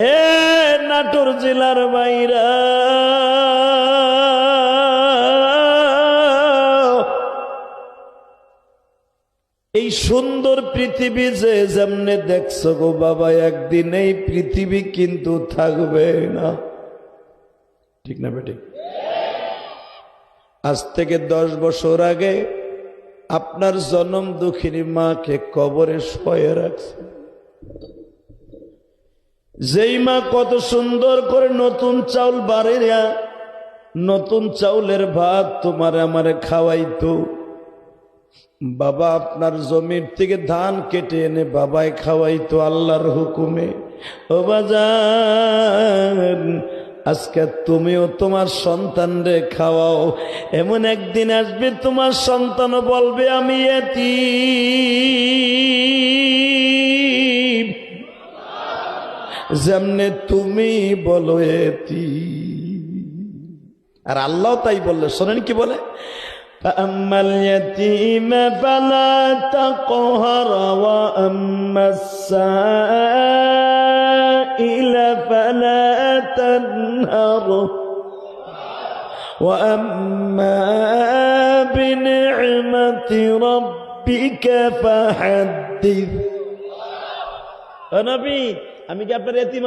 এ নাটোর জেলার বাইরা। এই সুন্দর পৃথিবী যে যেমনে দেখছ গো বাবা, একদিন এই পৃথিবী কিন্তু থাকবে না। ঠিক না বেটি? আজ থেকে দশ বছর আগে আপনার জনম দুঃখিনী মাকে কবরে শয়ে রাখছে। যেই মা কত সুন্দর করে নতুন চাউল বাড়িয়া নতুন চাউলের ভাত তোমার আমারে খাওয়াইতো। বাবা আপনার জমির থেকে ধান কেটে এনে বাবাই খাওয়াইতো আল্লাহর হুকুমে। ও বাজান, আজকে তুমিও তোমার সন্তান রে খাওয়াও। এমন একদিন আসবে তোমার সন্তানও বলবে, আমি এতি যেমনে তুমি বলো এতি আর আল্লাহ তাই বললে শোনেন কি বলে فأما اليتيم فلا تقهر وأما السائل فلا تنهر وأما بنعمة ربك فحدث নবী আমি কি আপনার এতিম